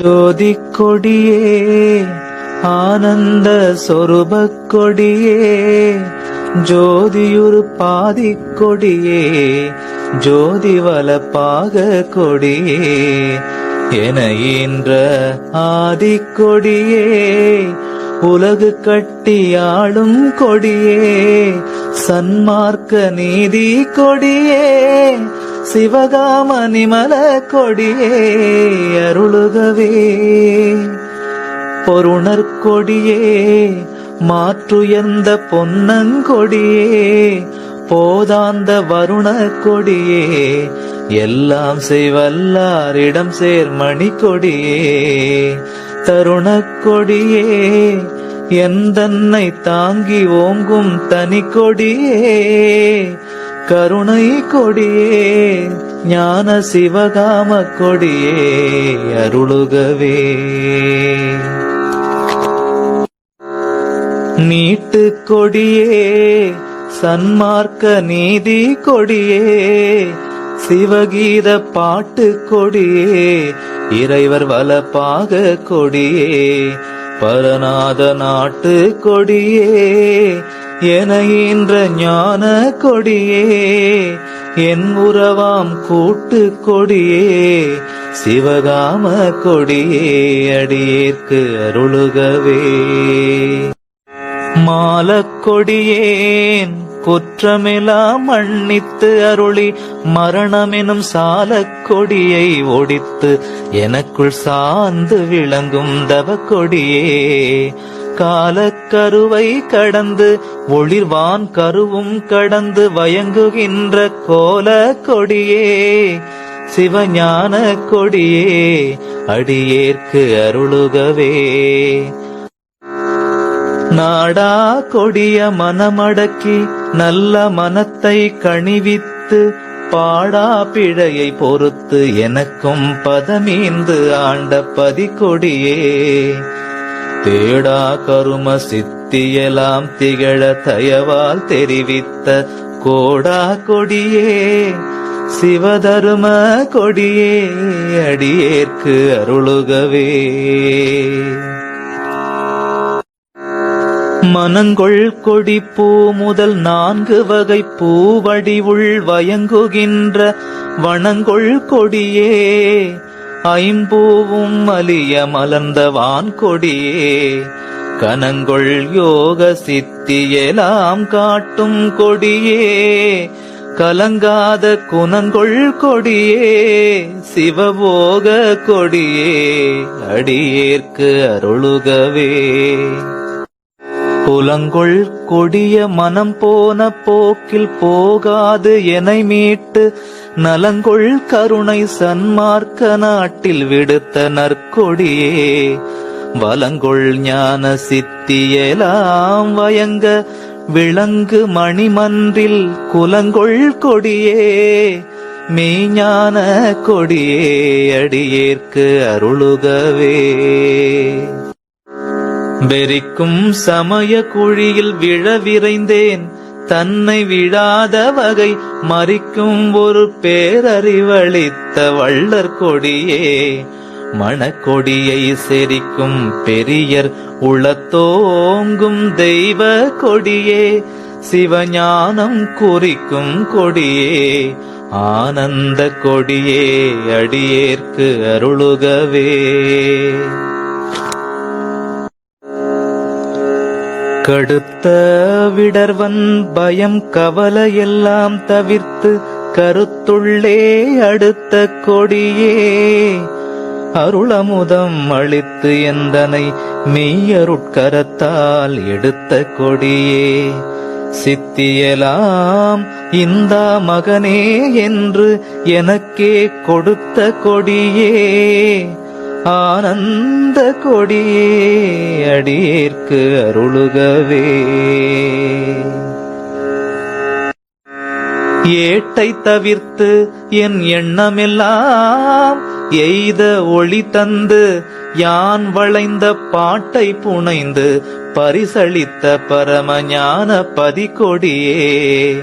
ஜோதி கொடியே ஆனந்த சொருபக் கொடியே ஜோதியுரு பாதி கொடியே ஜோதி வலப்பாக கொடியே என ஈன்ற ஆதி கொடியே உலகு கட்டியாளும் கொடியே சன்மார்க்க நீதி கொடியே சிவகாம நிமல கொடியே அருளுகவே. பொருணர் கொடியே மாற்றுயர்ந்த பொன்னங்கொடியே போதாந்த வருண கொடியே எல்லாம் செய்வல்லாரிடம் சேர்மணி கொடியே தருணக் கொடியே எந்தன்னை தாங்கி ஓங்கும் தனி கொடியே கருணை கொடியே ஞான சிவகாம கொடியே அருளுகவே. நீட்டு கொடியே சன்மார்க்க நீதி கொடியே சிவகீத பாட்டு கொடியே இறைவர் வலப்பாக கொடியே பரநாத நாட்டு கொடியே என ஈன்ற ஞான கொடியே என் உறவாம் கூட்டு கொடியே சிவகாம கொடியே அடியேற்கு அருளுகவே. மாலக்கொடியேன் குற்றமிலா மன்னித்து அருளி மரணமெனும் சாலக்கொடியை ஒடித்து எனக்குள் சார்ந்து விளங்கும் தவ கால காலக்கருவை கடந்து ஒளிர்வான் கருவும் கடந்து வயங்குகின்ற கோல கொடியே சிவஞான கொடியே அடியேற்கு அருளுகவே. நாடா கொடிய மனமடக்கி நல்ல மனத்தை கணிவித்து பாடா பிழையை பொறுத்து எனக்கும் பதமீந்து ஆண்ட பதி கொடியே தேடா கரும சித்தியெல்லாம் திகழ தயவால் தெரிவித்த கோடா கொடியே சிவதரும கொடியே அடியேற்கு அருளுகவே. மனங்கொள் கொடி பூ முதல் நான்கு வகை பூவடிவுள் வயங்குகின்ற வனங்கொள் கொடியே ஐம்பூவும் அலிய மலர்ந்த வான் கொடியே கனங்கொள் யோக சித்தியெலாம் காட்டும் கொடியே. கலங்காத குணங்கொள் கொடியே. சிவபோக கொடியே. அடியேற்கு அருளுகவே. புலங்கொள் கொடிய மனம் போன போக்கில் போகாது என மீட்டு நலங்கொள் கருணை சன்மார்க்க நாட்டில் விடுத்த நற்கொடியே. வலங்கொள் ஞான சித்தியெலாம் வயங்க விளங்கு மணிமன்றில் குலங்கொள் கொடியே. மெய்ஞான கொடியே அடியேற்கு அருளுகவே. வெறிக்கும் சமய குழியில் விழ விரைந்தேன். தன்னை விழாத வகை மறிக்கும் ஒரு பேரறிவளித்த வள்ளற் கொடியே. மணக்கொடியை செரிக்கும் பெரியர் உளத்தோங்கும் தெய்வ கொடியே. சிவஞானம் குறிக்கும் கொடியே. ஆனந்த கொடியே அடியேற்கு அருளுகவே. கடுத்த விடர்வன் பயம் கவலையெல்லாம் தவிர்த்து கருத்துள்ளே அடுத்த கொடியே. அருளமுதம் அளித்து எந்தனை மெய்யருட்கரத்தால் எடுத்த கொடியே. சித்தியலாம் இந்த மகனே என்று எனக்கே கொடுத்த கொடியே. ஆனந்த கொடியே அடியேற்கு அருளுகவே. ஏட்டை தவிர்த்து என் எண்ணமெல்லாம் எய்த ஒளி தந்து யான் வளைந்த பாட்டை புனைந்து பரிசளித்த பரமஞான பதிகொடியே.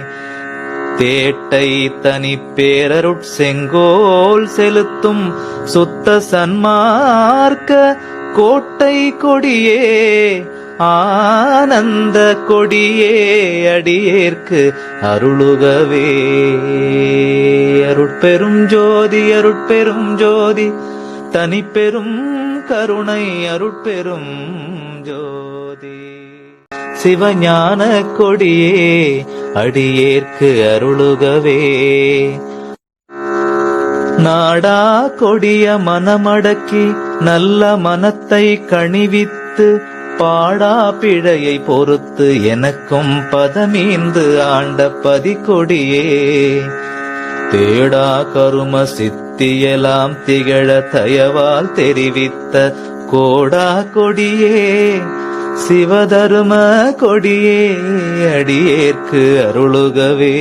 தேட்டை தனி பேரருட் செங்கோல் செலுத்தும் சுத்த சன்மார்க்க கோட்டை கொடியே ஆனந்த கொடியே அடியேற்கு அருளுகவே. அருட்பெரும் ஜோதி அருட்பெரும் ஜோதி தனி பெரும் கருணை அருட்பெரும் ஜோதி. சிவஞான கொடியே அடியேற்கு அருளுகவே. நாடா கொடிய மனமடக்கி நல்ல மனத்தை கணிவித்து பாடா பிழையை பொறுத்து எனக்கும் பதமீந்து ஆண்ட பதிகொடியே. தேடா கரும சித்தியெல்லாம் திகழ தயவால் தெரிவித்த கோடா கொடியே. சிவதரும கொடியே அடியேற்கு அருளுகவே.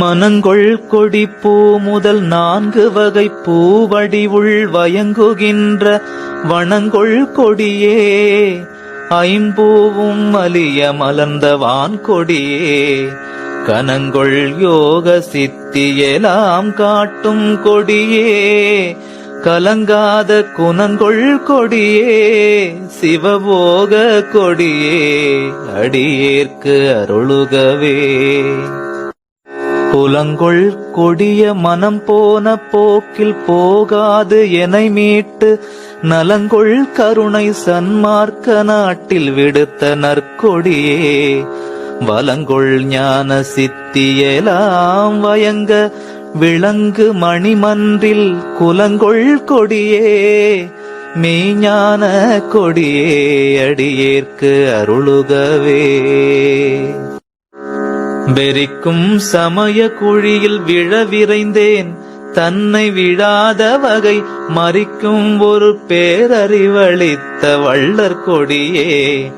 மனங்கொள் கொடி பூ முதல் நான்கு வகை பூவடிவுள் வயங்குகின்ற வனங்கொள் கொடியே. ஐம்பூவும் அலிய மலர்ந்த வான் கொடியே கனங்கொள் யோக சித்தியெலாம் காட்டும் கொடியே. கலங்காத குணங்கொள் கொடியே சிவபோக கொடியே அடியேற்கு அருளுகவே. புலங்கொள் கொடிய மனம் போன போக்கில் போகாது என மீட்டு நலங்கொள் கருணை சன்மார்க்க நாட்டில் விடுத்த நற்கொடியே. வலங்கொள் ஞான சித்தியெல்லாம் வயங்க விளங்கு மணிமன்றில் குலங்கொள் கொடியே மெய்ஞான கொடியே அடியேற்கு அருளுகவே. வெறிக்கும் சமய குழியில் விழ விரைந்தேன் தன்னை விழாத வகை மறிக்கும் ஒரு பேரறிவளித்த வள்ளற் கொடியே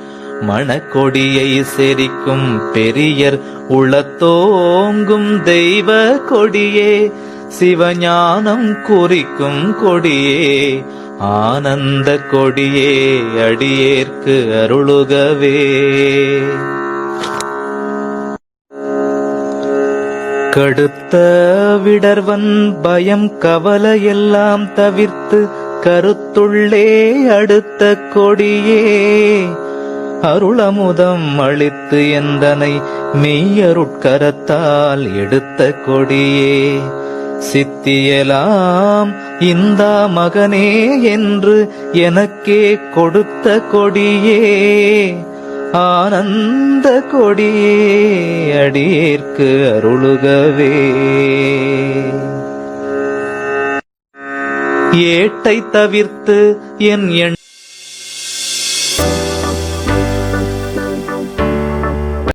மணக்கொடியை செரிக்கும் பெரியர் உளத்தோங்கும் தெய்வ கொடியே சிவஞானம் குறிக்கும் கொடியே ஆனந்த கொடியே அடியேற்கு அருளுகவே. கடுத்த விடர்வன் பயம் கவலையெல்லாம் தவிர்த்து கருத்துள்ளே அடுத்த கொடியே அருளமுதம் அளித்து எந்தனை மெய்யருட்கரத்தால் எடுத்த கொடியே. சித்தியலாம் இந்தா மகனே என்று எனக்கே கொடுத்த கொடியே. ஆனந்த கொடியே அடியேற்கு அருளுகவே. ஏட்டை தவிர்த்து என் எண்